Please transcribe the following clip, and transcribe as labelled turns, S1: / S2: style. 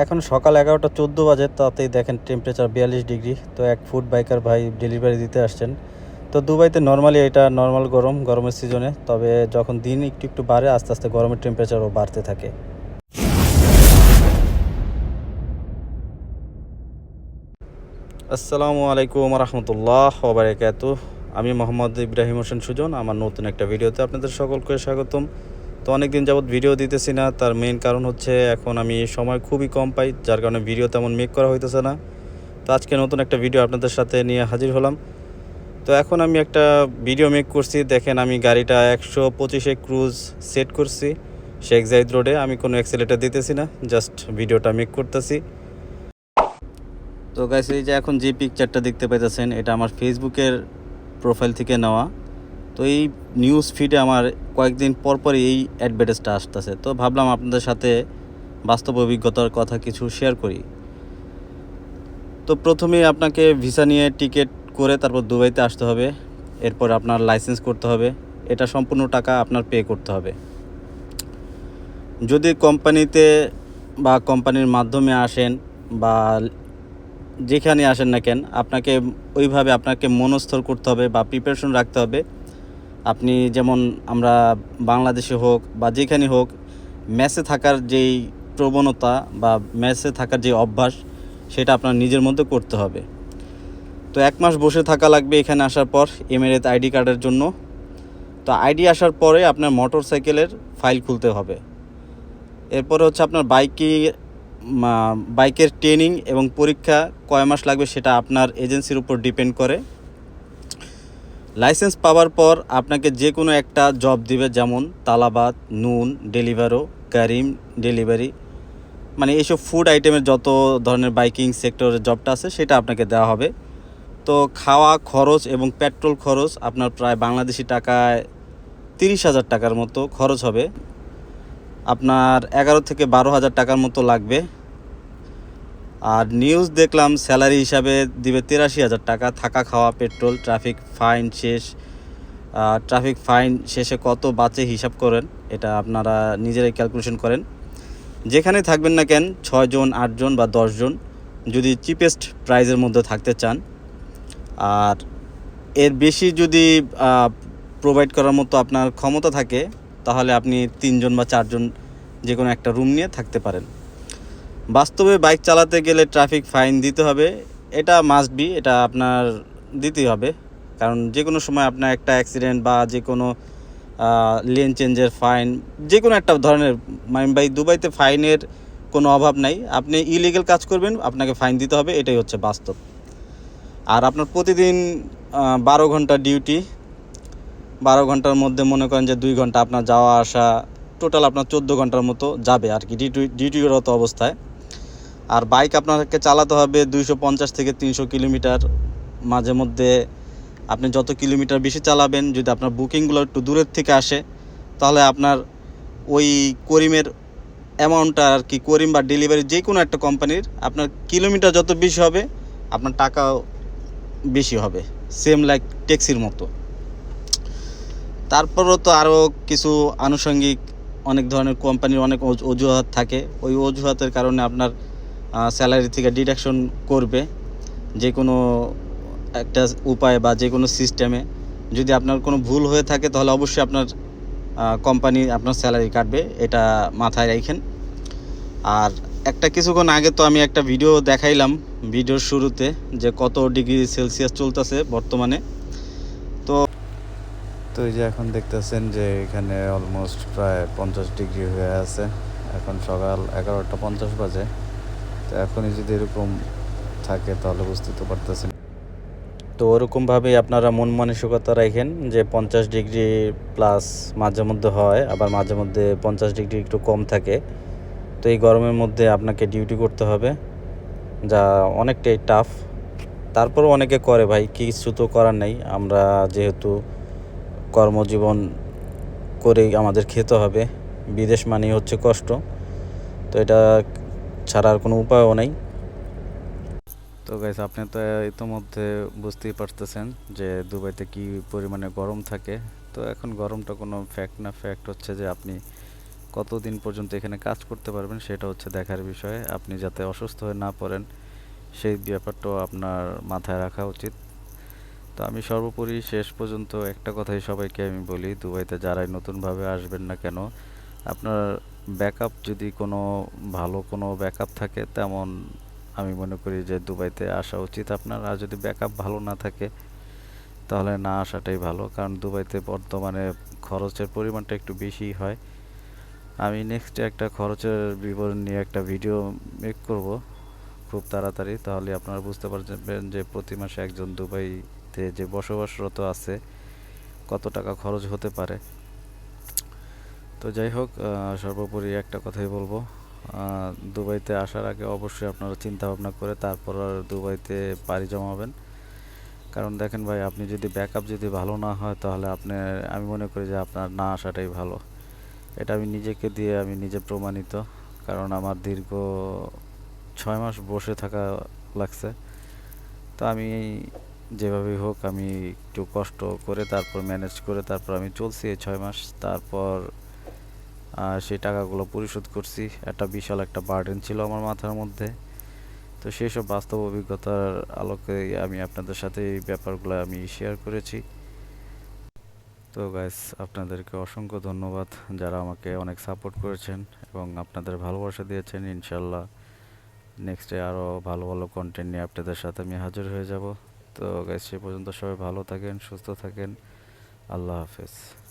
S1: এখন সকাল এগারোটা চোদ্দ বাজে, তাতেই দেখেন টেম্পারেচার বিয়াল্লিশ ডিগ্রি তো এক ফুড বাইকার ভাই ডেলিভারি দিতে আসছেন। তো দুবাইতে নর্মালি এটা নর্মাল গরম, গরমের সিজনে তবে যখন দিন একটু একটু বাড়ে, আস্তে আস্তে গরমের টেম্পারেচারও বাড়তে থাকে। আসসালামু আলাইকুম রহমতুল্লাহ ওবরাকাতু আমি মোহাম্মদ ইব্রাহিম হোসেন সুজন। আমার নতুন একটা ভিডিওতে আপনাদের সকলকে স্বাগতম। তো অনেক দিন যাবত ভিডিও দিতেছি না, তার মেইন কারণ হচ্ছে এখন আমি সময় খুবই কম পাই, যার কারণে ভিডিও তেমন মেক করা হইতেছে না। তো আজকে নতুন একটা ভিডিও আপনাদের সাথে নিয়ে হাজির হলাম। তো এখন আমি একটা ভিডিও মেক করছি, দেখেন আমি গাড়িটা একশো পঁচিশে ক্রুজ সেট করছি শেখ জাইদ রোডে আমি কোনো অ্যাক্সিলেটার দিতেছি না জাস্ট ভিডিওটা মেক করতেছি। তো গাইস এই যে এখন যে পিকচারটা দেখতে পাইতেছেন, এটা আমার ফেসবুকের প্রোফাইল থেকে নেওয়া। তো এই নিউজ ফিডে আমার কয়েকদিন পর পর এই অ্যাডভার্টাইজটা আসতেছে। তো ভাবলাম আপনাদের সাথে বাস্তব অভিজ্ঞতার কথা কিছু শেয়ার করি। তো প্রথমে আপনাকে ভিসা নিয়ে টিকিট করে তারপর দুবাইতে আসতে হবে। এরপর আপনার লাইসেন্স করতে হবে। এটা সম্পূর্ণ টাকা আপনার পে করতে হবে। যদি কোম্পানিতে বা কোম্পানির মাধ্যমে আসেন বা যেখানে আসেন না কেন, আপনাকে ওইভাবে আপনাকে মনস্থর করতে হবে বা প্রিপারেশন রাখতে হবে। আপনি যেমন আমরা বাংলাদেশে হোক বা যেখানে হোক ম্যাচে থাকার যেই প্রবণতা বা ম্যাচে থাকার যে অভ্যাস, সেটা আপনার নিজের মধ্যে করতে হবে। তো এক মাস বসে থাকা লাগবে এখানে আসার পর এমএরএত আইডি কার্ডের জন্য। তো আইডি আসার পরে আপনার মোটর সাইকেলের ফাইল খুলতে হবে। এরপরে হচ্ছে আপনার বাইকে বাইকের ট্রেনিং এবং পরীক্ষা কয় মাস লাগবে সেটা আপনার এজেন্সির উপর ডিপেন্ড করে। লাইসেন্স পাওয়ার পর আপনাকে যে কোনো একটা জব দিবে, যেমন তালাবাদ, নুন ডেলিভারো কারিম ডেলিভারি মানে এইসব ফুড আইটেমের যত ধরনের বাইকিং সেক্টরের জবটা আছে, সেটা আপনাকে দেওয়া হবে। তো খাওয়া খরচ এবং পেট্রোল খরচ আপনার প্রায় বাংলাদেশি টাকায় তিরিশ হাজার টাকার মতো খরচ হবে। আপনার এগারো থেকে বারো হাজার টাকার মতো লাগবে। আর নিউজ দেখলাম স্যালারি হিসাবে দিবে তিরাশি হাজার টাকা, থাকা খাওয়া পেট্রোল ট্রাফিক ফাইন শেষ। ট্রাফিক ফাইন শেষে কত বাঁচে হিসাব করেন, এটা আপনারা নিজেরাই ক্যালকুলেশন করেন। যেখানে থাকবেন না কেন ছয়জন আটজন বা দশজন যদি চিপেস্ট প্রাইজের মধ্যে থাকতে চান। আর এর বেশি যদি প্রোভাইড করার মতো আপনার ক্ষমতা থাকে, তাহলে আপনি তিনজন বা চারজন যে কোনো একটা রুম নিয়ে থাকতে পারেন। বাস্তবে বাইক চালাতে গেলে ট্রাফিক ফাইন দিতে হবে। এটা মাস্ট বি এটা আপনার দিতেই হবে। কারণ যে কোনো সময় আপনার একটা অ্যাক্সিডেন্ট বা যে কোনো লেন চেঞ্জের ফাইন যে কোনো একটা ধরনের মানে ভাই দুবাইতে ফাইনের কোনো অভাব নাই। আপনি ইলিগেল কাজ করবেন, আপনাকে ফাইন দিতে হবে, এটাই হচ্ছে বাস্তব। আর আপনার প্রতিদিন বারো ঘণ্টা ডিউটি বারো ঘণ্টার মধ্যে মনে করেন যে দুই ঘণ্টা আপনার যাওয়া আসা টোটাল আপনার চোদ্দ ঘণ্টার মতো যাবে আর কি ডিউটি ডিউটিরত অবস্থায়। আর বাইক আপনাকে চালাতে হবে দুইশো পঞ্চাশ থেকে তিনশো কিলোমিটার মাঝে মধ্যে। আপনি যত কিলোমিটার বেশি চালাবেন, যদি আপনার বুকিংগুলো একটু দূরের থেকে আসে, তাহলে আপনার ওই করিমের অ্যামাউন্টটা আর কি, করিম বা ডেলিভারি যে কোনো একটা কোম্পানির, আপনার কিলোমিটার যত বেশি হবে, আপনার টাকাও বেশি হবে। সেম লাইক ট্যাক্সির মতো। তারপরও তো আরও কিছু আনুষঙ্গিক অনেক ধরনের কোম্পানির অনেক অজু- অজুহাত থাকে। ওই অজুহাতের কারণে আপনার স্যালারি থেকে ডিডাকশন করবে যে কোনো একটা উপায় বা যে কোনো সিস্টেমে যদি আপনার কোনো ভুল হয়ে থাকে, তাহলে অবশ্যই আপনার কোম্পানি আপনার স্যালারি কাটবে, এটা মাথায় রাখেন। আর একটা কিছুক্ষণ আগে তো আমি একটা ভিডিও দেখাইলাম ভিডিওর শুরুতে, যে কত ডিগ্রি সেলসিয়াস চলতেছে বর্তমানে। তো তো এই যে এখন দেখতেছেন যে এখানে অলমোস্ট প্রায় পঞ্চাশ ডিগ্রি হয়ে আছে, এখন সকাল এগারোটা পঞ্চাশ বাজে। এখনই যদি এরকম থাকে, তাহলে বুঝতে তো পারতেছেন। তো ওরকমভাবেই আপনারা মন মানসিকতা রাখেন যে পঞ্চাশ ডিগ্রি প্লাস মাঝে মধ্যে হয়, আবার মাঝে মধ্যে পঞ্চাশ ডিগ্রি একটু কম থাকে। তো এই গরমের মধ্যে আপনাকে ডিউটি করতে হবে, যা অনেকটাই টাফ তারপরও অনেকে করে, ভাই কিছু তো করার নেই। আমরা যেহেতু কর্মজীবন করেই আমাদের খেতে হবে, বিদেশ মানেই হচ্ছে কষ্ট। তো এটা ছাড়া আর কোনো উপায়ও নেই। তো গাইস আপনি তো ইতোমধ্যে বুঝতেই পারতেছেন যে দুবাইতে কি পরিমাণে গরম থাকে। তো এখন গরমটা কোনো ফ্যাক্ট না ফ্যাক্ট হচ্ছে যে আপনি কতদিন পর্যন্ত এখানে কাজ করতে পারবেন সেটা হচ্ছে দেখার বিষয়। আপনি যাতে অসুস্থ হয়ে না পড়েন, সেই ব্যাপারটাও আপনার মাথায় রাখা উচিত। তো আমি সর্বোপরি শেষ পর্যন্ত একটা কথাই সবাইকে আমি বলি, দুবাইতে যারাই নতুনভাবে আসবেন না কেন, আপনার ব্যাকআপ যদি কোনো ভালো কোনো ব্যাকআপ থাকে, তেমন আমি মনে করি যে দুবাইতে আসা উচিত আপনার। আর যদি ব্যাকআপ ভালো না থাকে, তাহলে না আসাটাই ভালো। কারণ দুবাইতে বর্তমানে খরচের পরিমাণটা একটু বেশি হয়। আমি নেক্সট একটা খরচের বিবরণ নিয়ে একটা ভিডিও মেক করব খুব তাড়াতাড়ি। তাহলে আপনারা বুঝতে পারবেন যে প্রতি মাসে একজন দুবাইতে যে বসবাসরত আছে, কত টাকা খরচ হতে পারে। তো যাই হোক সর্বোপরি একটা কথাই বলব। দুবাইতে আসার আগে অবশ্যই আপনারা চিন্তা ভাবনা করে তারপর দুবাইতে পাড়ি জমাবেন। কারণ দেখেন ভাই, আপনি যদি ব্যাকআপ যদি ভালো না হয়, তাহলে আপনি, আমি মনে করি যে আপনার না আসাটাই ভালো। এটা আমি নিজেকে দিয়ে আমি নিজে প্রমাণিত। কারণ আমার দীর্ঘ ছয় মাস বসে থাকা লাগছে। তো আমি যেভাবেই হোক, আমি একটু কষ্ট করে তারপর ম্যানেজ করে তারপর আমি চলছি এই ছয় মাস। তারপর আহ, সেই টাকাগুলো পরিশোধ করছি। একটা বিশাল একটা বার্ডেন ছিল আমার মাথার মধ্যে। তো সেই সব বাস্তব অভিজ্ঞতার আলোকে আমি আপনাদের সাথে এই ব্যাপারগুলো আমি শেয়ার করেছি। তো গাইস আপনাদেরকে অসংখ্য ধন্যবাদ যারা আমাকে অনেক সাপোর্ট করেছেন এবং আপনাদের ভালোবাসা দিয়েছেন। ইনশাল্লাহ নেক্সটে আরও ভালো ভালো কন্টেন্ট নিয়ে আপনাদের সাথে আমি হাজির হয়ে যাব। তো গাইস সে পর্যন্ত সবাই ভালো থাকেন সুস্থ থাকেন। আল্লাহ হাফেজ।